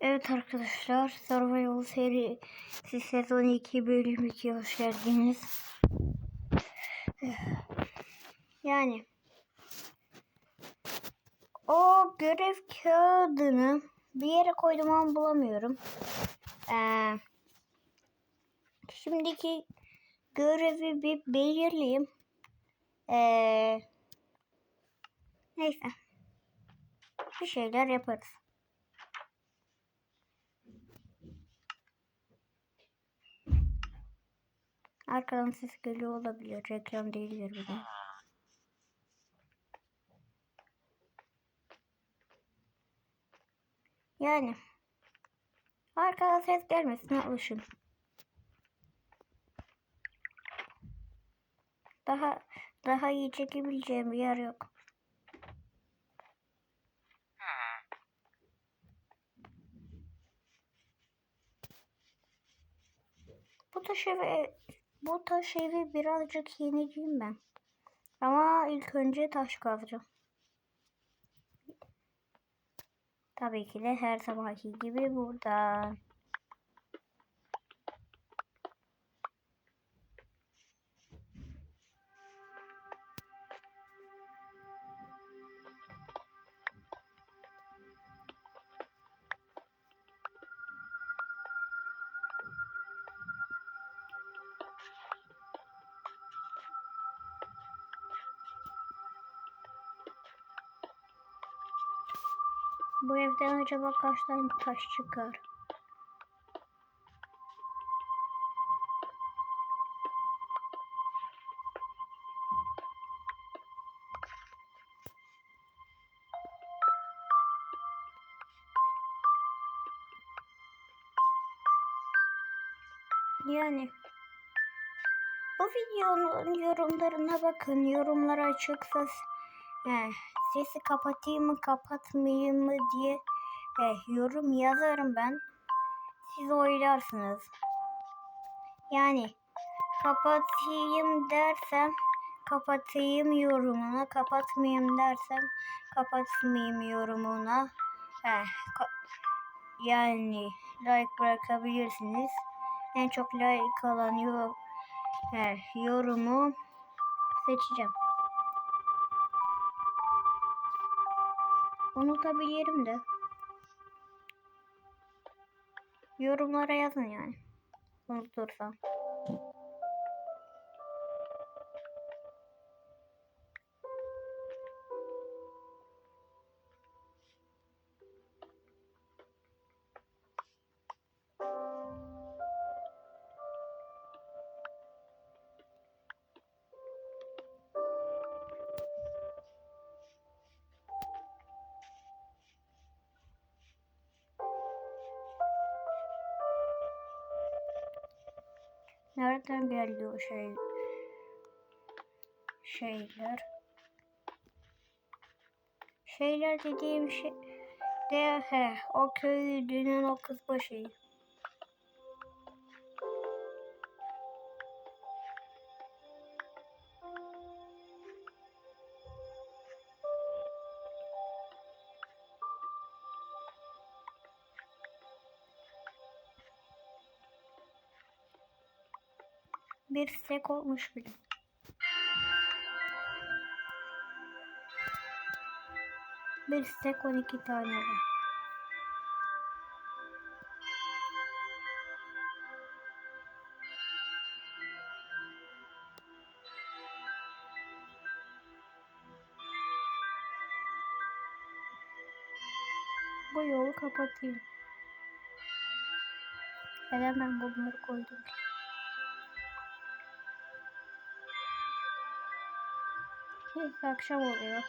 Evet arkadaşlar Survival serisi sezon 2 bölüm 2 hoş geldiniz. Yani o görev kağıdını bir yere koydum ama bulamıyorum. Ee, şimdiki görevi bir belirleyeyim. Ee, neyse. Bir şeyler yaparız. Arkadan ses geliyor olabilir. Reklam değildir bu da. Yani arkadan ses gelmesine alışın. Daha daha iyi çekebileceğim bir yer yok. Bu taş evi, bu taş evi birazcık yenileyim ben. Ama ilk önce taş kazacağım. Tabii ki de her zamanki gibi buradan. Bu evden acaba kaç tane taş çıkar? Yani bu videonun yorumlarına bakın. Yorumlar açıksa He, sesi kapatayım mı kapatmayayım mı diye he, yorum yazarım ben. Siz oylarsınız. Yani kapatayım dersem kapatayım yorumuna kapatmayayım dersem kapatmayayım yorumuna. He, yani like bırakabilirsiniz. En çok like alan yor he, yorumu seçeceğim. Unutabilirim de. Yorumlara yazın yani. Unutursam. Nereden geldi o şey? Şeyler. Şeyler dediğim şey de he, o köylünün o kız başı. Bir stek olmuş bile. Bir stek 12 tane var. Bu yolu kapatayım. Neden ben bunları koydum ki? Neyse akşam oluyor.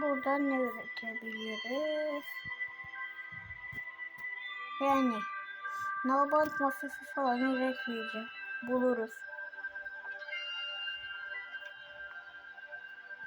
Buradan ne üretebiliriz? Yani nalbant masası falan üretmeyeceğim. Buluruz.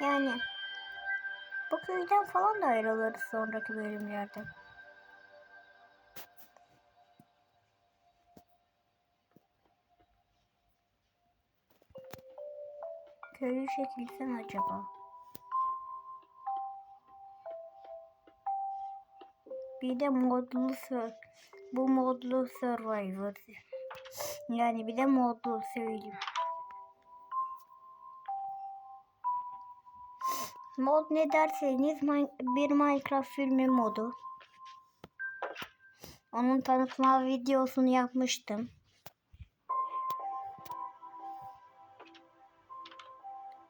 Yani bu köyden falan da ayrılırız sonraki bölümlerde. Köyü çekilsen acaba? Bir de modlu sur bu modlu survivor. Yani bir de modlu söyleyeyim. Mod ne derseniz bir Minecraft filmi modu. Onun tanıtma videosunu yapmıştım.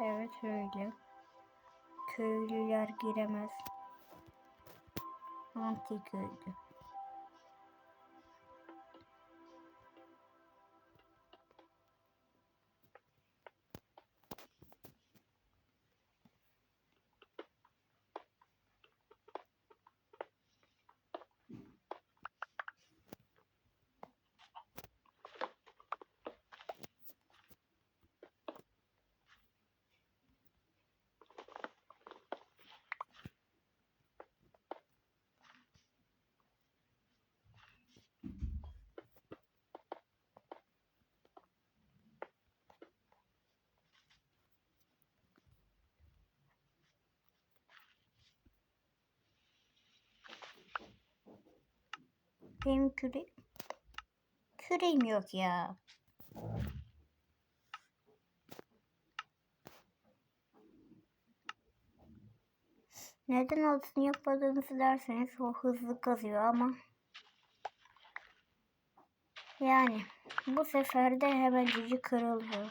Evet öyle. Köylüler giremez. Antik köydü. Benim küre... Küreğim yok ya. Neden altın yapmadığınızı derseniz o hızlı kazıyor ama yani bu sefer de hemen cici kırıldı.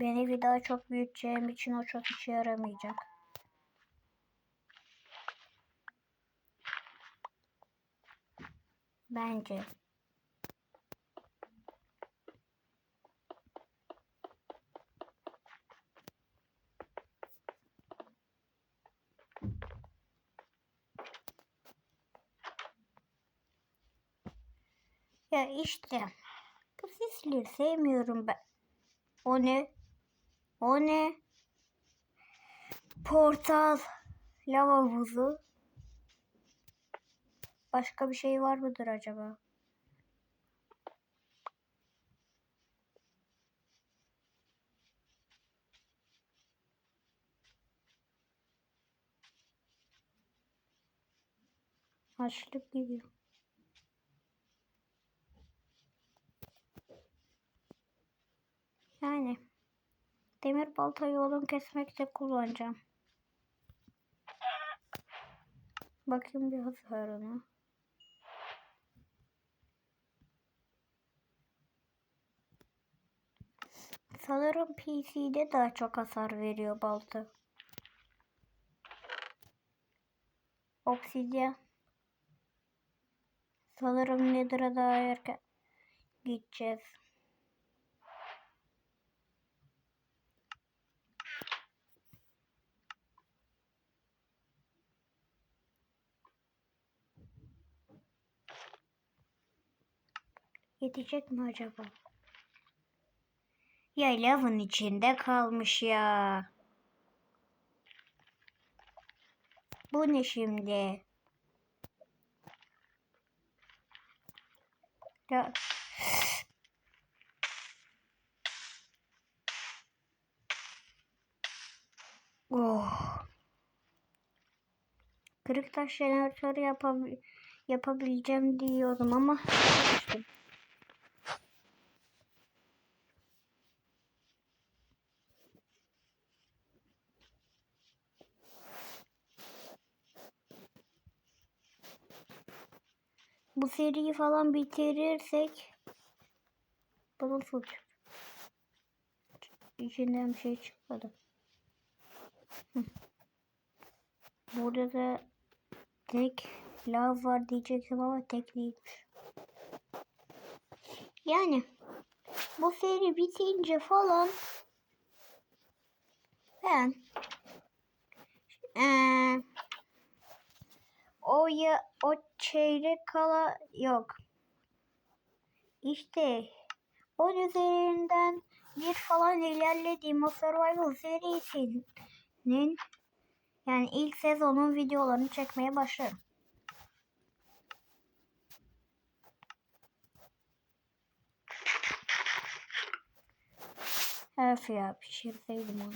Beni bir daha çok büyüteceğim için o çok işe yaramayacak. Bence. Ya işte bu sisleri sevmiyorum ben. O ne? O ne? Portal. Lava havuzu. Başka bir şey var mıdır acaba? Açlık gidiyor. Yani demir baltayı yolun kesmekte kullanacağım. Bakayım bir hasarına. Sanırım PC'de daha çok hasar veriyor balta. Obsidyen. Sanırım Nether'a daha erken gideceğiz. Yetecek mi acaba? Ya lavın içinde kalmış ya. Bu ne şimdi? Ya. Oh. Kırık taş jeneratörü yapabil yapabileceğim diyordum ama Bu seriyi falan bitirirsek tut. İçinden bir şey çıkmadı. Burada da tek lav var diyecektim ama tek değilmiş. Yani bu seri bitince falan ben eee o ya o çeyrek kala yok. İşte on üzerinden bir falan ilerlediğim o survival serisinin yani ilk sezonun videolarını çekmeye başlarım. Öf ya pişirseydim onu.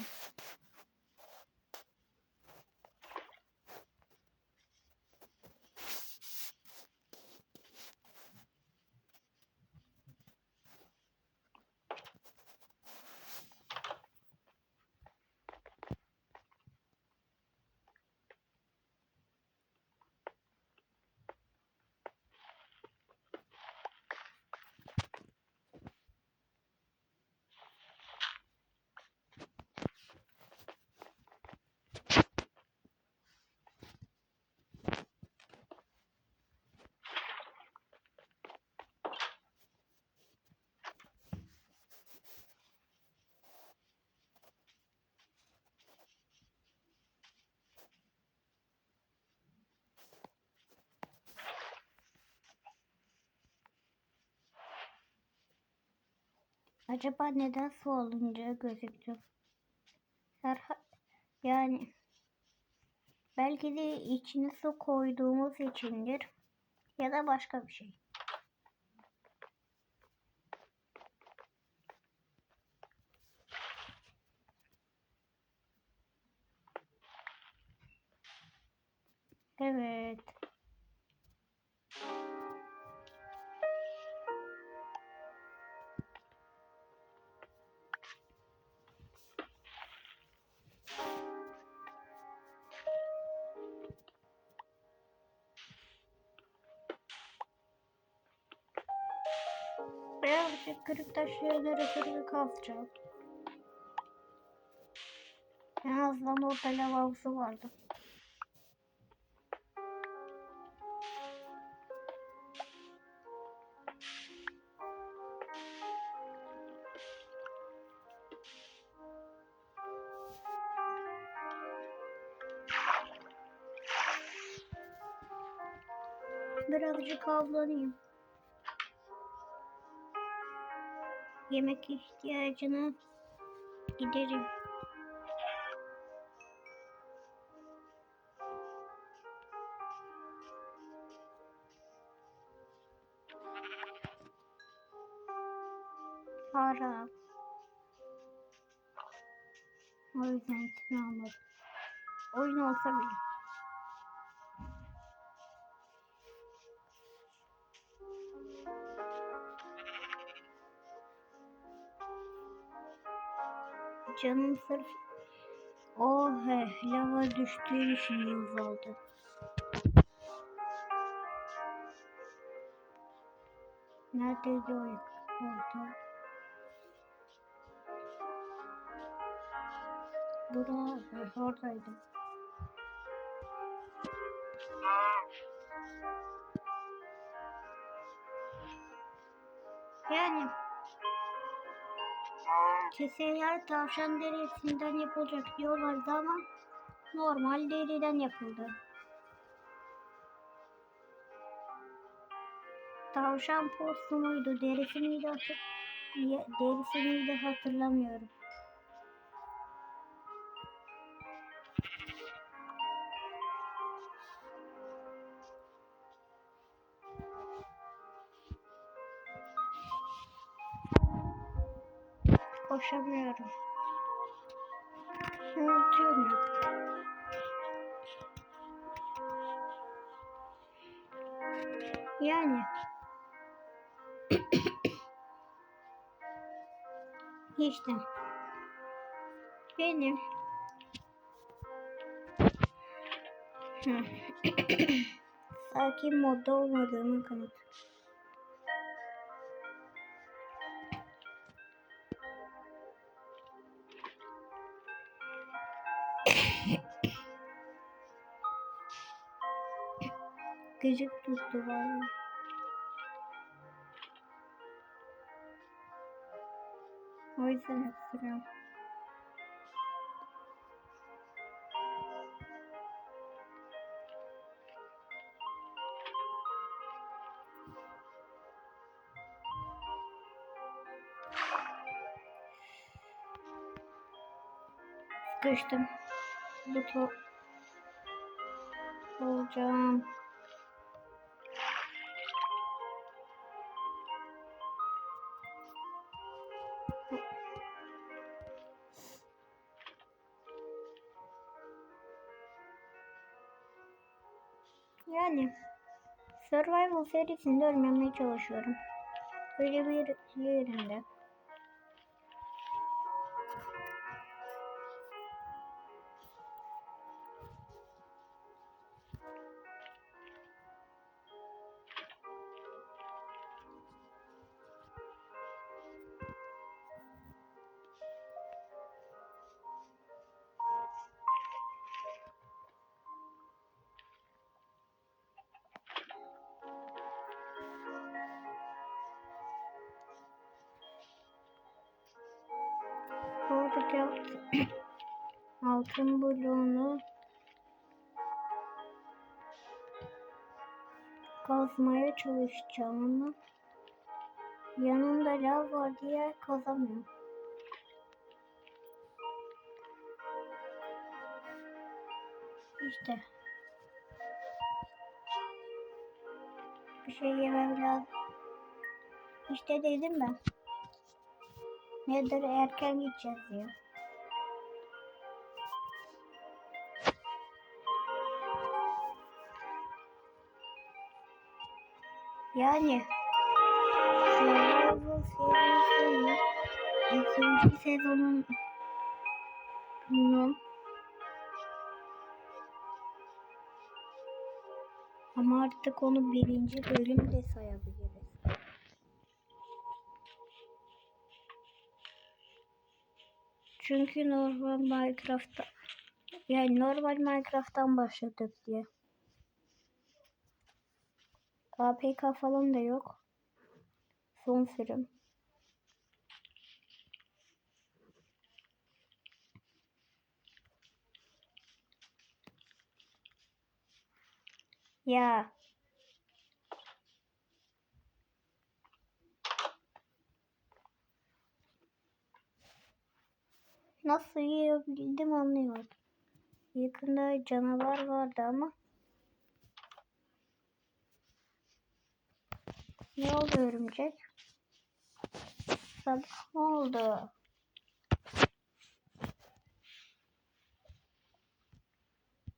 Acaba neden su alınca gözüktü? Serha yani belki de içine su koyduğumuz içindir ya da başka bir şey. Birazcık kırık taş yerleri kırık kazacağım. En azından orada lavabosu vardı. Birazcık avlanayım. Yemek ihtiyacını giderim. Para. O yüzden ismi almadım. Oyun olsa bile. Canım sırf o he, lava düştüğü için yıldız oldu. Neredeydi o orada? Burada, oradaydım. Yani keseler tavşan derisinden yapılacak diyorlardı ama normal deriden yapıldı. Tavşan postu muydu, derisi miydi, derisi miydi hatırlamıyorum. Koşamıyorum. Unutuyorum. Yani. işte. Benim. Sakin modda olmadığımın kanıtı. Gıcık tuttu vallahi. O yüzden öksürüyorum. Sıkıştım. Bu to olacağım. Serisinde ölmemeye çalışıyorum. Öyle bir yerinde. Alt- altın bloğunu kazmaya çalışacağım ama yanımda lav var diye kazamıyorum. İşte. Bir şey yemem lazım. İşte dedim ben. Nedir erken gideceğiz diyor. Yani Survival serisinin ikinci sezonun bunun ama artık onu birinci bölüm de sayabiliriz. Çünkü normal Minecraft'ta yani normal Minecraft'tan başladık diye. APK falan da yok. Son sürüm. Ya. Nasıl yiyebildim anlayamadım. Yakında canavar vardı ama. Ne oldu örümcek? Sabah oldu.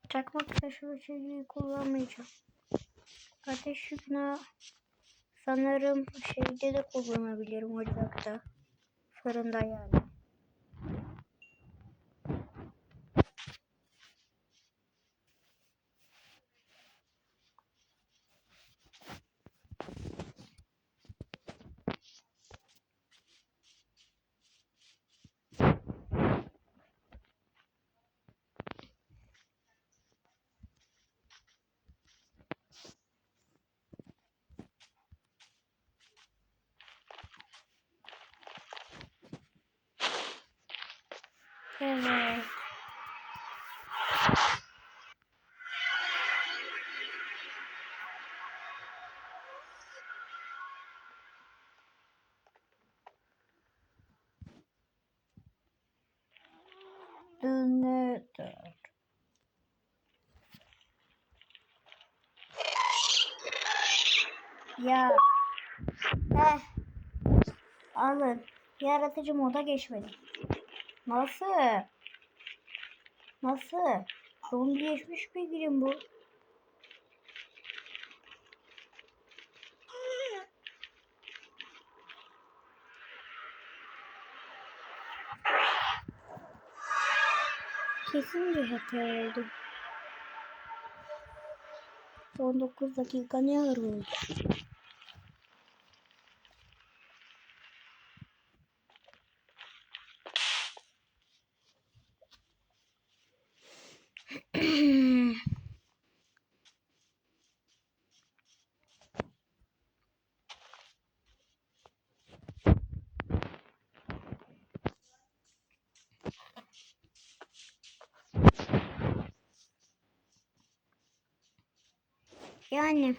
Çakmak taşı şeyi kullanmayacağım. Ateş yükünü sanırım şeyde de kullanabilirim ocakta. Fırında yani. Ya. Heh. Alın. Yaratıcı moda geçmedim. Nasıl? Nasıl? Zombileşmiş bir birim bu. Kesin bir hata oldu. 19 dakika ne ara Yani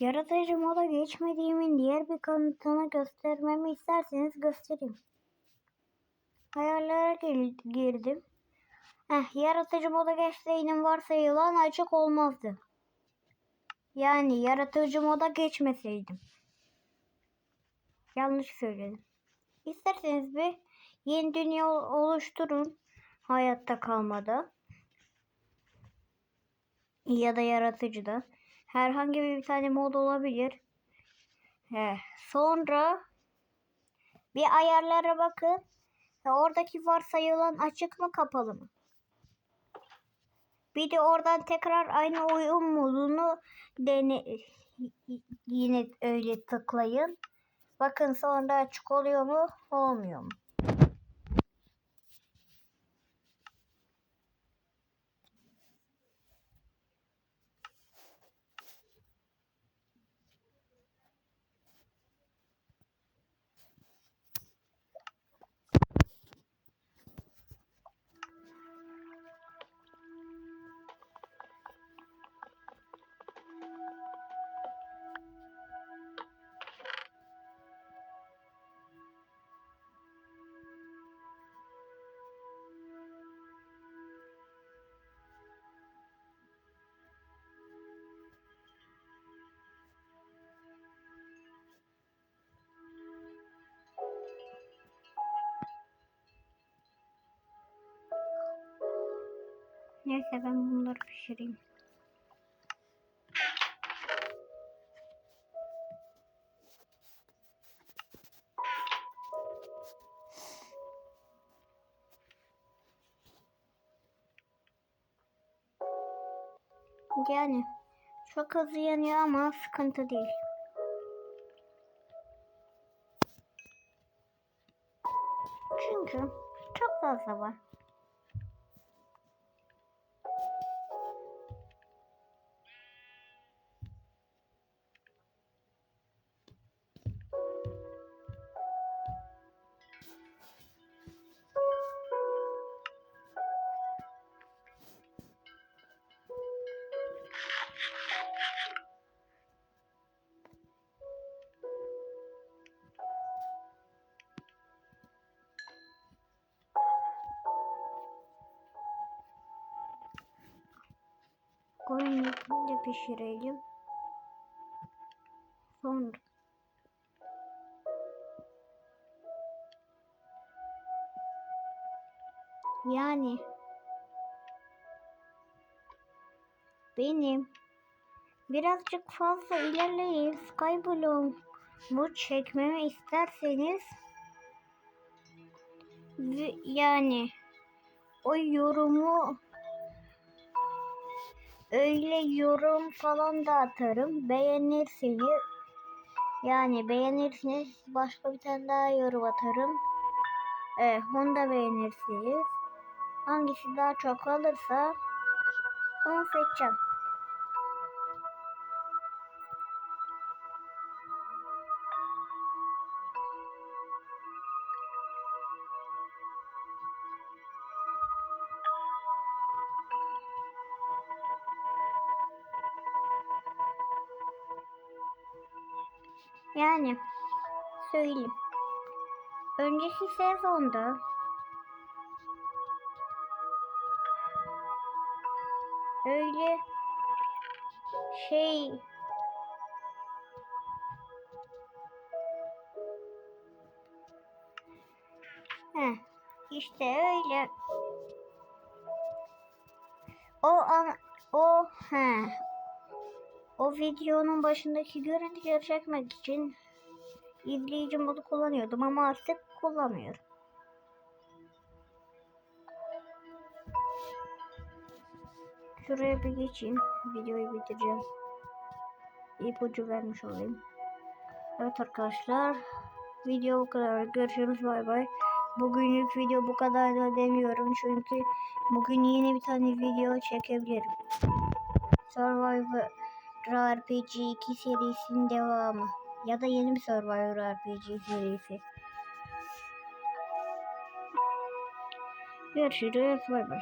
yaratıcı moda geçmediğimin diğer bir kanıtını göstermemi isterseniz göstereyim. Ayarlara gir- girdim. Heh, yaratıcı moda geçseydim varsayılan açık olmazdı. Yani yaratıcı moda geçmeseydim. Yanlış söyledim. İsterseniz bir yeni dünya oluşturun hayatta kalmada. Ya da yaratıcıda. Herhangi bir tane mod olabilir. He. Sonra bir ayarlara bakın. Oradaki varsayılan açık mı kapalı mı? Bir de oradan tekrar aynı oyun modunu dene yine öyle tıklayın. Bakın sonra açık oluyor mu olmuyor mu? Neyse ben bunları pişireyim. Yani çok hızlı yanıyor ama sıkıntı değil. Çünkü çok fazla var. Koyun etini de pişirelim. Sonra yani benim birazcık fazla ilerleyip Skyblock'u çekmemi isterseniz yani o yorumu öyle yorum falan da atarım. Beğenirseniz yani beğenirseniz başka bir tane daha yorum atarım. Evet onu da beğenirsiniz. Hangisi daha çok alırsa onu seçeceğim. Söyleyeyim. Önceki sezonda öyle şey Heh, işte öyle. O an o he o videonun başındaki görüntüleri çekmek için izleyici modu kullanıyordum ama artık kullanmıyorum. Şuraya bir geçeyim. Videoyu bitireceğim. İpucu vermiş olayım. Evet arkadaşlar. Video bu kadar. Görüşürüz. Bay bay. Bugünlük video bu kadar da demiyorum. Çünkü bugün yeni bir tane video çekebilirim. Survivor RPG 2 serisinin devamı. Ya da yeni bir Survivor RPG serisi. Görüşürüz. Bay bay.